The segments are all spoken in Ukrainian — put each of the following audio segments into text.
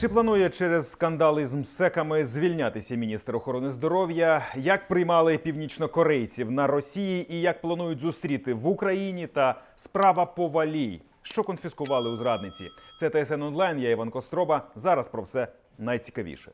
Чи планує через скандали з МСЕКами звільнятися міністр охорони здоров'я? Як приймали північнокорейців на Росії і як планують зустріти в Україні та справа по валій? Що конфіскували у зрадниці? Це ТСН онлайн. Я Іван Костроба. Зараз про все найцікавіше.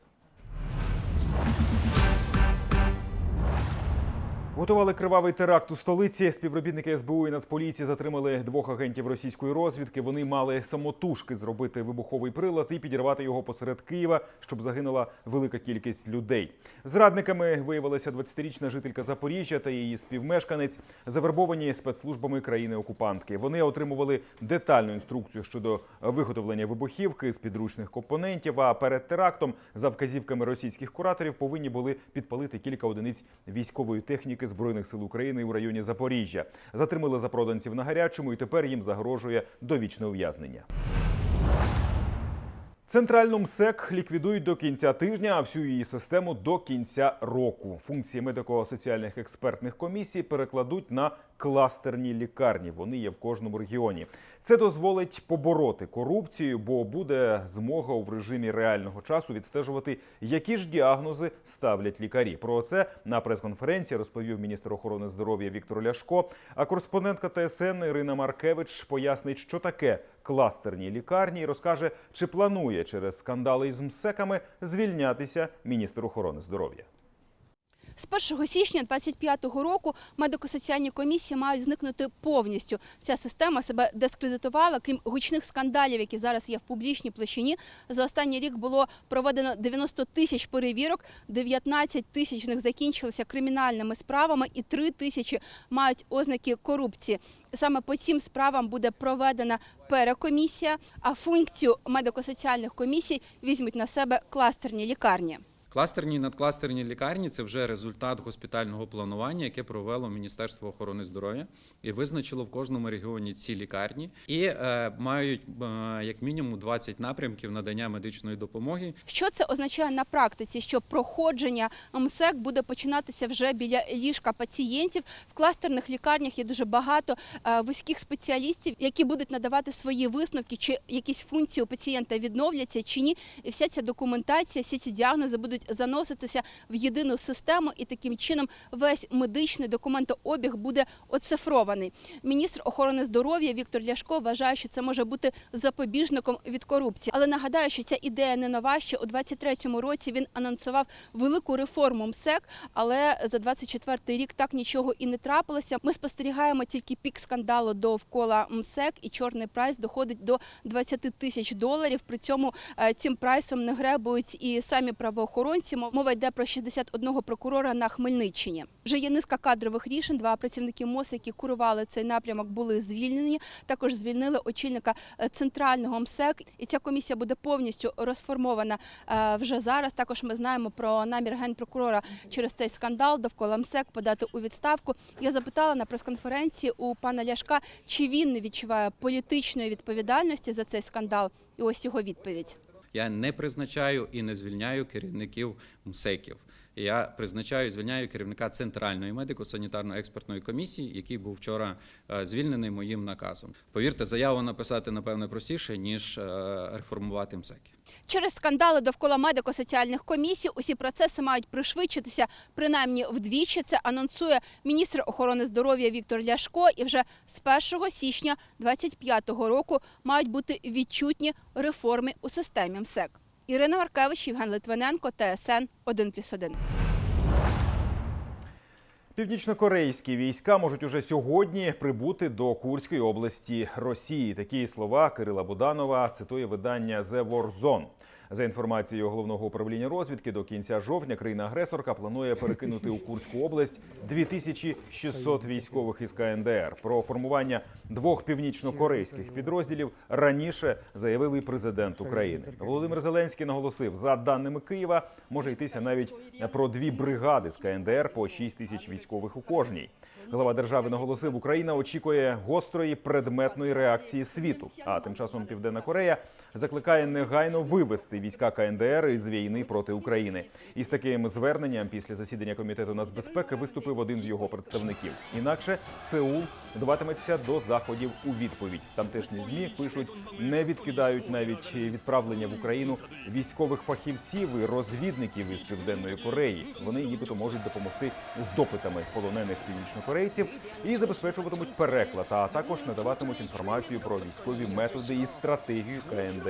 Готували кривавий теракт у столиці. Співробітники СБУ і Нацполіції затримали двох агентів російської розвідки. Вони мали самотужки зробити вибуховий прилад і підірвати його посеред Києва, щоб загинула велика кількість людей. Зрадниками виявилася 20-річна жителька Запоріжжя та її співмешканець, завербовані спецслужбами країни-окупантки. Вони отримували детальну інструкцію щодо виготовлення вибухівки з підручних компонентів. А перед терактом, за вказівками російських кураторів, повинні були підпалити кілька одиниць військової техніки збройних сил України у районі Запоріжжя. Затримали запроданців на гарячому, і тепер їм загрожує довічне ув'язнення. Центральну МСЕК ліквідують до кінця тижня, а всю її систему до кінця року. Функції медико-соціальних експертних комісій перекладуть на кластерні лікарні. Вони є в кожному регіоні. Це дозволить побороти корупцію, бо буде змога у режимі реального часу відстежувати, які ж діагнози ставлять лікарі. Про це на прес-конференції розповів міністр охорони здоров'я Віктор Ляшко. А кореспондентка ТСН Ірина Маркевич пояснить, що таке кластерні лікарні, і розкаже, чи планує через скандали із МСЕКами звільнятися міністр охорони здоров'я. З 1 січня 2025 року медико-соціальні комісії мають зникнути повністю. Ця система себе дискредитувала. Крім гучних скандалів, які зараз є в публічній площині. За останній рік було проведено 90 тисяч перевірок, 19 тисяч з них закінчилися кримінальними справами, і 3 тисячі мають ознаки корупції. Саме по цим справам буде проведена перекомісія, а функцію медико-соціальних комісій візьмуть на себе кластерні лікарні. Кластерні і надкластерні лікарні це вже результат госпітального планування, яке провело Міністерство охорони здоров'я і визначило в кожному регіоні ці лікарні, і е, мають е, як мінімум 20 напрямків надання медичної допомоги. Що це означає на практиці? Що проходження МСЕК буде починатися вже біля ліжка пацієнтів. В кластерних лікарнях є дуже багато е, вузьких спеціалістів, які будуть надавати свої висновки, чи якісь функції у пацієнта відновляться чи ні. І вся ця документація, всі ці діагнози будуть заноситися в єдину систему, і таким чином весь медичний документообіг буде оцифрований. Міністр охорони здоров'я Віктор Ляшко вважає, що це може бути запобіжником від корупції. Але нагадаю, що ця ідея не нова. Ще у 23-му році він анонсував велику реформу МСЕК, але за 24-й рік так нічого і не трапилося. Ми спостерігаємо тільки пік скандалу довкола МСЕК, і чорний прайс доходить до 20 тисяч доларів. При цьому е, цим прайсом не гребують і самі правоохоронці. Мова йде про 61 прокурора на Хмельниччині. Вже є низка кадрових рішень. Два працівники МОЗ, які курували цей напрямок, були звільнені. Також звільнили очільника е, центрального МСЕК. І ця комісія буде повністю розформована е, вже зараз. Також ми знаємо про намір генпрокурора через цей скандал довкола МСЕК подати у відставку. Я запитала на прес-конференції у пана Ляшка, чи він не відчуває політичної відповідальності за цей скандал. І ось його відповідь. Я не призначаю і не звільняю керівників МСЕКів. Я призначаю звільняю керівника центральної медико-санітарно-експертної комісії, який був вчора е, звільнений моїм наказом. Повірте, заяву написати напевне простіше ніж е, реформувати МСЕКи. Через скандали довкола медико-соціальних комісій усі процеси мають пришвидшитися принаймні вдвічі. Це анонсує міністр охорони здоров'я Віктор Ляшко. І вже з 1 січня 2025 року мають бути відчутні реформи у системі МСЕК. Ірина Маркевич, Євген Литвиненко, ТСН 1+,1. Північнокорейські війська можуть уже сьогодні прибути до Курської області Росії. Такі слова Кирила Буданова цитує видання The War Zone. За інформацією головного управління розвідки, до кінця жовтня країна-агресорка планує перекинути у Курську область 2600 військових із КНДР. Про формування двох північнокорейських підрозділів раніше заявив і президент України. Володимир Зеленський наголосив, за даними Києва, може йтися навіть про дві бригади з КНДР по 6 тисяч військових у кожній. Глава держави наголосив, Україна очікує гострої предметної реакції світу. А тим часом Південна Корея закликає негайно вивести війська КНДР із війни проти України. Із таким зверненням після засідання комітету нацбезпеки виступив один з його представників. Інакше Сеул вдаватиметься до заходів у відповідь. Тамтешні змі пишуть, не відкидають навіть відправлення в Україну військових фахівців і розвідників із південної Кореї. Вони нібито можуть допомогти з допитами полонених північнокорейців і забезпечуватимуть переклад, а також надаватимуть інформацію про військові методи і стратегію КНДР.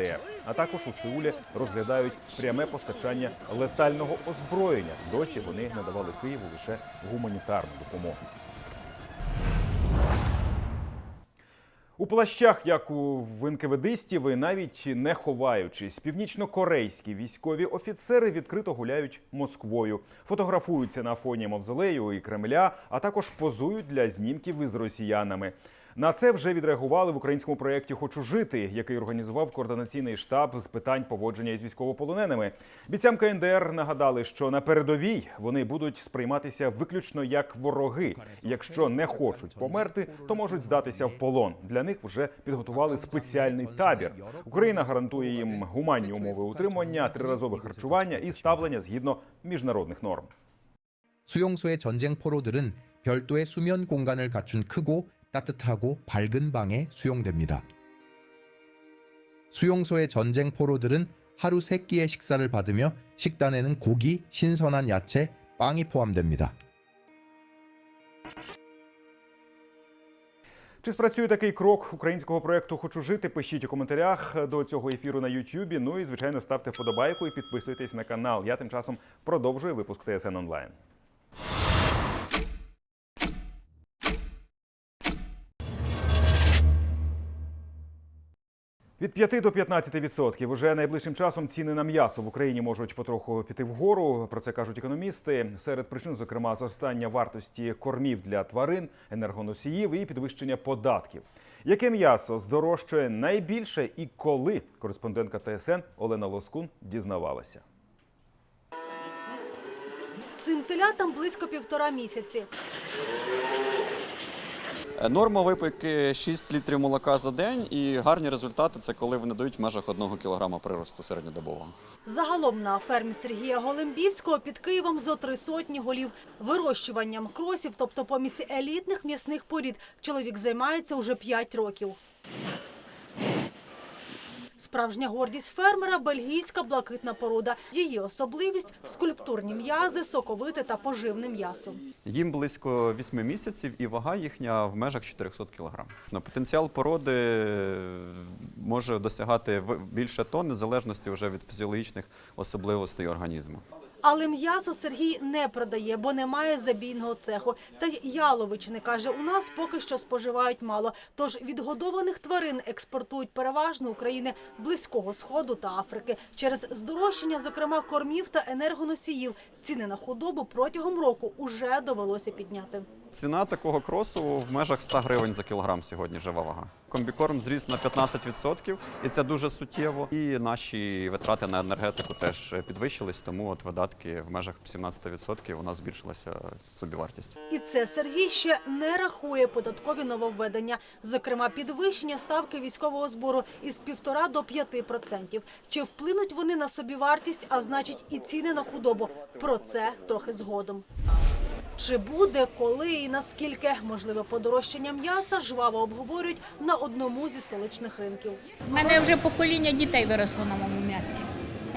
А також у Сеулі розглядають пряме постачання летального озброєння. Досі вони надавали Києву лише гуманітарну допомогу. У плащах, як у в НКВДистів, і навіть не ховаючись, північно-корейські військові офіцери відкрито гуляють Москвою, фотографуються на фоні мавзолею і Кремля, а також позують для знімків із росіянами. На це вже відреагували в українському проєкті Хочу жити, який організував координаційний штаб з питань поводження із військовополоненими. Бійцям КНДР нагадали, що на передовій вони будуть сприйматися виключно як вороги. Якщо не хочуть померти, то можуть здатися в полон. Для них вже підготували спеціальний табір. Україна гарантує їм гуманні умови утримання, триразове харчування і ставлення згідно міжнародних норм. 수용소의 전쟁 포로들은 별도의 수면 공간을 갖춘 크고 따뜻하고 밝은 방에 수용됩니다. 수용소의 전쟁 포로들은 하루 세 끼의 식사를 받으며 식단에는 고기, 신선한 야채, 빵이 포함됩니다. Чи спрацює такий крок українського проекту Хочу жити? Пишіть у коментарях до цього ефіру на Ютубі. Ну і звичайно ставте вподобайку і підписуйтесь на канал. Я тим часом продовжую випуск ТСН онлайн. Від 5 до 15 відсотків уже найближчим часом ціни на м'ясо в Україні можуть потроху піти вгору. Про це кажуть економісти. Серед причин, зокрема, зростання вартості кормів для тварин, енергоносіїв і підвищення податків. Яке м'ясо здорожчає найбільше і коли? Кореспондентка ТСН Олена Лоскун дізнавалася. Цим телятам близько півтора місяці. Е, Норма випийки 6 літрів молока за день, і гарні результати це коли вони дають в межах 1 кілограма приросту середньодобового. Загалом на фермі Сергія Голембівського під Києвом зо три сотні голів. Вирощуванням кросів, тобто помісі елітних м'ясних порід, чоловік займається уже 5 років. Справжня гордість фермера – бельгійська блакитна порода. Її особливість – скульптурні м'язи, соковите та поживне м'ясо. Їм близько 8 місяців, і вага їхня в межах 400 кг. Ну, потенціал породи е, може досягати більше тонн, в залежності вже від фізіологічних особливостей організму. Але м'ясо Сергій не продає, бо немає забійного цеху. Та й яловичини, каже, у нас поки що споживають мало. Тож відгодованих тварин експортують переважно України Близького Сходу та Африки. Через здорожчання, зокрема, кормів та енергоносіїв, ціни на худобу протягом року уже довелося підняти. Ціна такого кросу в межах 100 гривень за кілограм сьогодні жива вага. Комбікорм зріс на 15%, і це дуже суттєво. І наші витрати на енергетику теж підвищились, тому от видатки в межах 17% у нас збільшилася собівартість. І це Сергій ще не рахує податкові нововведення, зокрема підвищення ставки військового збору із півтора до п'яти процентів. Чи вплинуть вони на собівартість, а значить і ціни на худобу? Про це трохи згодом. Чи буде, коли і наскільки можливе подорожчання м'яса жваво обговорюють на одному зі столичних ринків. У мене вже покоління дітей виросло на моєму м'ясі.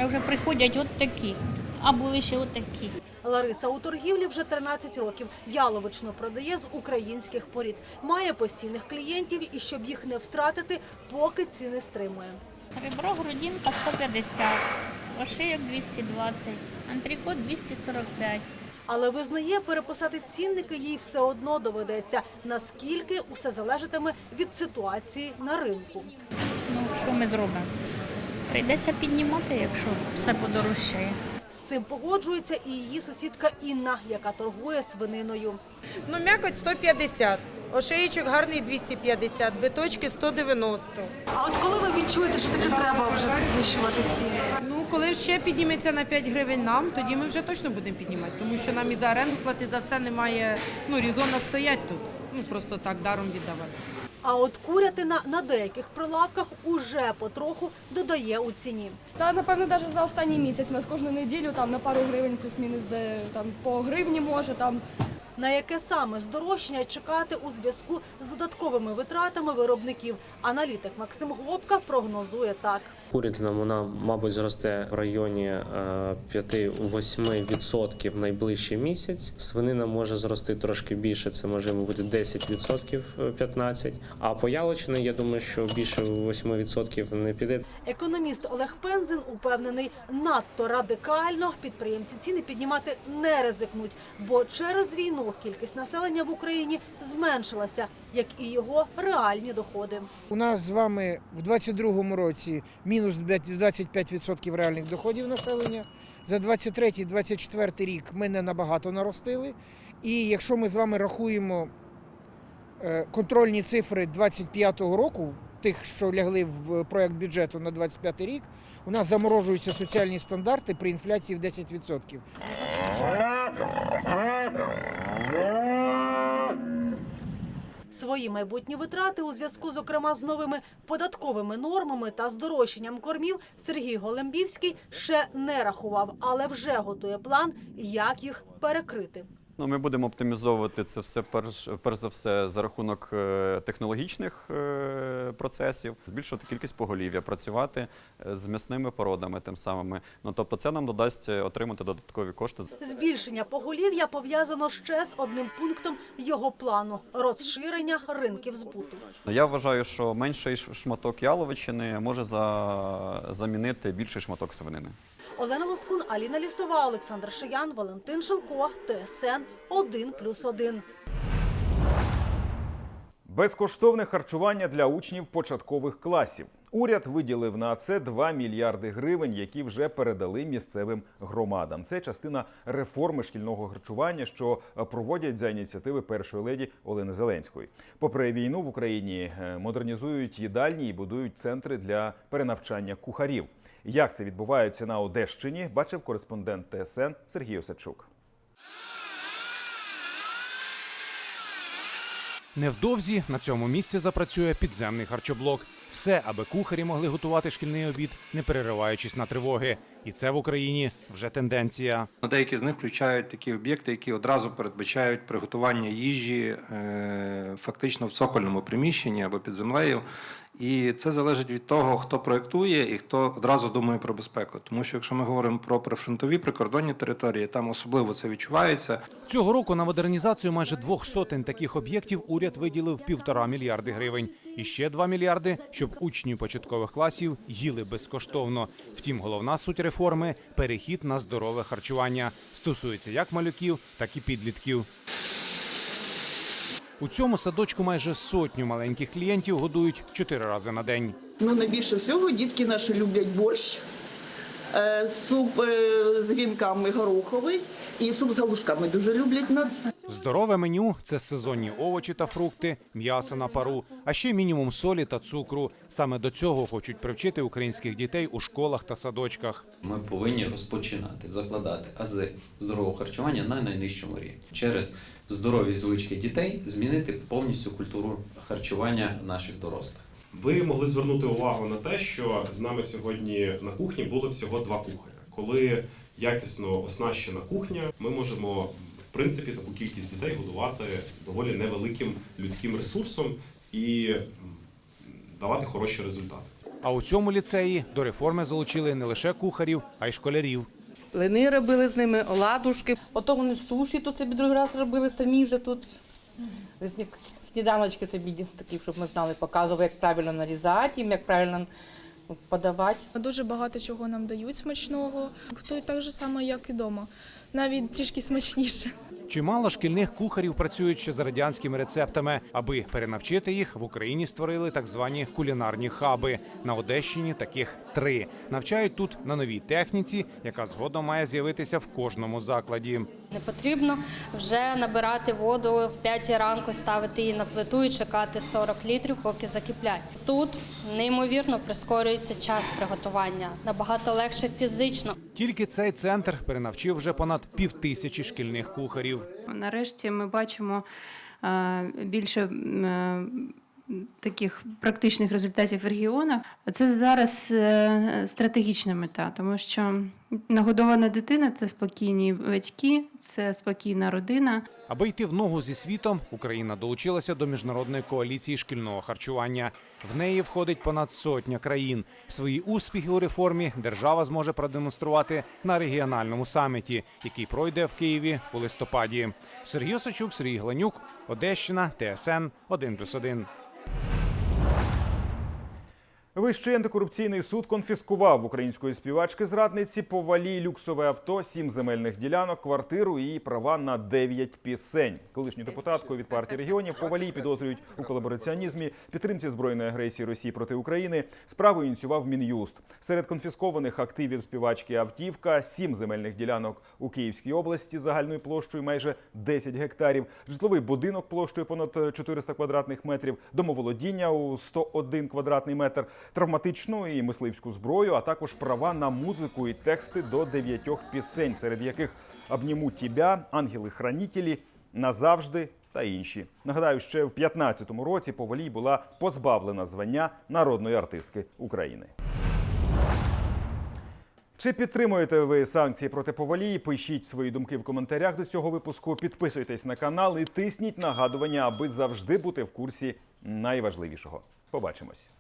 Вже приходять от такі, а були ще от такі. Лариса у торгівлі вже 13 років. Яловичну продає з українських порід. Має постійних клієнтів і щоб їх не втратити, поки ціни стримує. Ребро грудинка 150, ошийок 220, антрикот 245. Але визнає, переписати цінники їй все одно доведеться. Наскільки усе залежатиме від ситуації на ринку. Ну, що ми зробимо? Прийдеться піднімати, якщо все подорожчає. З цим погоджується і її сусідка Інна, яка торгує свининою. Ну, м'якоть 150, ошеїчок гарний 250, биточки 190. А от коли ви відчуєте, що таки треба вже підвищувати ціни? Коли ще підніметься на 5 гривень нам, тоді ми вже точно будемо піднімати, тому що нам і за оренду плати за все немає, ну, різона стоять тут. Ну, просто так даром віддавати. А от курятина на деяких прилавках уже потроху додає у ціні. Та напевно навіть за останній місяць у нас кожну неділю там на пару гривень плюс-мінус де там по гривні може там. На яке саме здорожчання чекати у зв'язку з додатковими витратами виробників? Аналітик Максим Глобка прогнозує так. Курятина вона, мабуть, зросте в районі е, 5-8% в найближчий місяць. Свинина може зрости трошки більше, це може бути 10%, е, 15%. А по яловичині, я думаю, що більше 8% не піде. Економіст Олег Пензин упевнений, надто радикально підприємці ціни піднімати не ризикнуть, бо через війну кількість населення в Україні зменшилася, як і його реальні доходи. У нас з вами в 2022 році мінус 25% реальних доходів населення. За 23-24 рік ми не набагато наростили. І якщо ми з вами рахуємо е, контрольні цифри 25-го року, тих, що лягли в проект бюджету на 25 рік, у нас заморожуються соціальні стандарти при інфляції в 10%. Свої майбутні витрати у зв'язку, зокрема, з новими податковими нормами та здорожчанням кормів Сергій Голембівський ще не рахував, але вже готує план, як їх перекрити. Ну, ми будемо оптимізовувати це все перш, перш за все за рахунок е, технологічних е, процесів, збільшувати кількість поголів'я, працювати е, з м'ясними породами тим самими. Ну тобто, це нам додасть отримати додаткові кошти. Збільшення поголів'я пов'язано ще з одним пунктом його плану розширення ринків збуту. Я вважаю, що менший шматок яловичини може за, замінити більший шматок свинини. Олена Лоскун, Аліна Лісова, Олександр Шиян, Валентин Шилко, ТСН 1+,1. Безкоштовне харчування для учнів початкових класів. Уряд виділив на це 2 мільярди гривень, які вже передали місцевим громадам. Це частина реформи шкільного харчування, що проводять за ініціативи першої леді Олени Зеленської. Попри війну в Україні е, модернізують їдальні і будують центри для перенавчання кухарів. Як це відбувається на Одещині, бачив кореспондент ТСН Сергій Осадчук. Невдовзі на цьому місці запрацює підземний харчоблок. Все, аби кухарі могли готувати шкільний обід, не перериваючись на тривоги. І це в Україні вже тенденція. Деякі з них включають такі об'єкти, які одразу передбачають приготування їжі е, фактично в цокольному приміщенні або під землею. І це залежить від того, хто проєктує і хто одразу думає про безпеку. Тому що якщо ми говоримо про прифронтові прикордонні території, там особливо це відчувається. Цього року на модернізацію майже двох сотень таких об'єктів уряд виділив півтора мільярди гривень. І ще два мільярди, щоб учні початкових класів їли безкоштовно. Втім, головна суть реформи перехід на здорове харчування. Стосується як малюків, так і підлітків. У цьому садочку майже сотню маленьких клієнтів годують чотири рази на день. Ну, найбільше всього дітки наші люблять борщ, е, суп е, з грінками гороховий і суп з галушками дуже люблять нас. Здорове меню це сезонні овочі та фрукти, м'ясо на пару, а ще мінімум солі та цукру. Саме до цього хочуть привчити українських дітей у школах та садочках. Ми повинні розпочинати закладати ази здорового харчування на найнижчому рівні через здорові звички дітей змінити повністю культуру харчування наших дорослих. Ви могли звернути увагу на те, що з нами сьогодні на кухні було всього два кухаря. Коли якісно оснащена кухня, ми можемо в принципі таку кількість дітей годувати доволі невеликим людським ресурсом і давати хороші результати. А у цьому ліцеї до реформи залучили не лише кухарів, а й школярів. Лини робили з ними, оладушки. Ото вони суші тут собі другий раз робили самі вже тут. Сніданочки собі такі, щоб ми знали, показували, як правильно нарізати їм, як правильно подавати. Дуже багато чого нам дають смачного. Готують так же само, як і вдома. Навіть трішки смачніше. Чимало шкільних кухарів працюють ще за радянськими рецептами. Аби перенавчити їх, в Україні створили так звані кулінарні хаби. На Одещині таких три. Навчають тут на новій техніці, яка згодом має з'явитися в кожному закладі. Не потрібно вже набирати воду в 5 ранку, ставити її на плиту і чекати 40 літрів, поки закиплять. Тут неймовірно прискорюється час приготування, набагато легше фізично. Тільки цей центр перенавчив вже понад півтисячі шкільних кухарів. Нарешті ми бачимо е, більше е, таких практичних результатів в регіонах. Це зараз е, стратегічна мета, тому що нагодована дитина це спокійні батьки, це спокійна родина. Аби йти в ногу зі світом, Україна долучилася до міжнародної коаліції шкільного харчування. В неї входить понад сотня країн. Свої успіхи у реформі держава зможе продемонструвати на регіональному саміті, який пройде в Києві у листопаді. Сергій Осачук, Сергій Гланюк, Одещина, ТСН 1+,1. Вищий антикорупційний суд конфіскував української співачки зрадниці повалі люксове авто, сім земельних ділянок, квартиру і права на дев'ять пісень. Колишню депутатку від партії регіонів повалій підозрюють у колабораціонізмі, підтримці збройної агресії Росії проти України. Справу ініціював мін'юст. Серед конфіскованих активів співачки автівка, сім земельних ділянок у Київській області загальною площею майже 10 гектарів, житловий будинок площею понад 400 квадратних метрів, домоволодіння у 101 квадратний метр, травматичну і мисливську зброю, а також права на музику і тексти до дев'ятьох пісень, серед яких «Обніму тібя», Ангели-хранітелі, Назавжди та інші. Нагадаю, ще в 15-му році Повалій була позбавлена звання народної артистки України. Чи підтримуєте ви санкції проти повалії? Пишіть свої думки в коментарях до цього випуску. Підписуйтесь на канал і тисніть нагадування, аби завжди бути в курсі найважливішого. Побачимось.